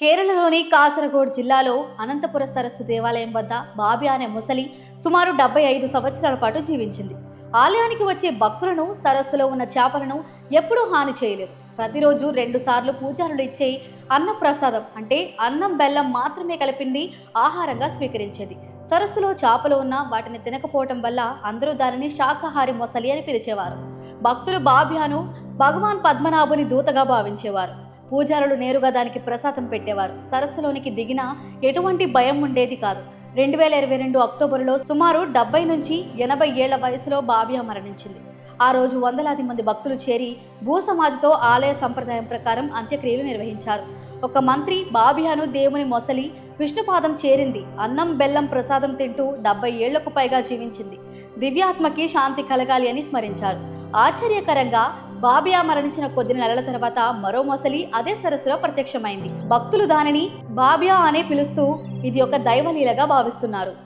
కేరళలోని కాసరగోడ్ జిల్లాలో అనంతపుర సరస్సు దేవాలయం వద్ద బాబి అనే ముసలి సుమారు డెబ్బై ఐదు సంవత్సరాల పాటు జీవించింది. ఆలయానికి వచ్చే భక్తులను సరస్సులో ఉన్న చేపలను ఎప్పుడూ హాని చేయలేదు. ప్రతిరోజు రెండు సార్లు పూజారులు ఇచ్చే అన్న ప్రసాదం అంటే అన్నం బెల్లం మాత్రమే కలిపింది ఆహారంగా స్వీకరించేది. సరస్సులో చేపలు ఉన్నా వాటిని తినకపోవటం వల్ల అందరూ దానిని శాకాహారి మొసలి అని పిలిచేవారు. భక్తులు బాబ్యాను భగవాన్ పద్మనాభుని దూతగా భావించేవారు. పూజారులు నేరుగా దానికి ప్రసాదం పెట్టేవారు. సరస్సులోనికి దిగిన ఎటువంటి భయం ఉండేది కాదు. రెండు వేల ఇరవై రెండు అక్టోబరులో సుమారు డెబ్బై నుంచి ఎనభై ఏళ్ళ వయసులో బాబియా మరణించింది. ఆ రోజు వందలాది మంది భక్తులు చేరి భూసమాధితో ఆలయ సంప్రదాయం ప్రకారం అంత్యక్రియలు నిర్వహించారు. ఒక మంత్రి బాబియాను దేవుని మొసలి విష్ణుపాదం చేరింది. అన్నం బెల్లం ప్రసాదం తింటూ డెబ్బై ఏళ్ళకు పైగా జీవించింది. దివ్యాత్మకి శాంతి కలగాలి అని స్మరించారు. ఆశ్చర్యకరంగా బాబియా మరణించిన కొద్ది నెలల తర్వాత మరో మొసలి అదే సరస్సులో ప్రత్యక్షమైంది. భక్తులు దానిని బాబియా అనే పిలుస్తూ ఇది ఒక దైవలీలగా భావిస్తున్నారు.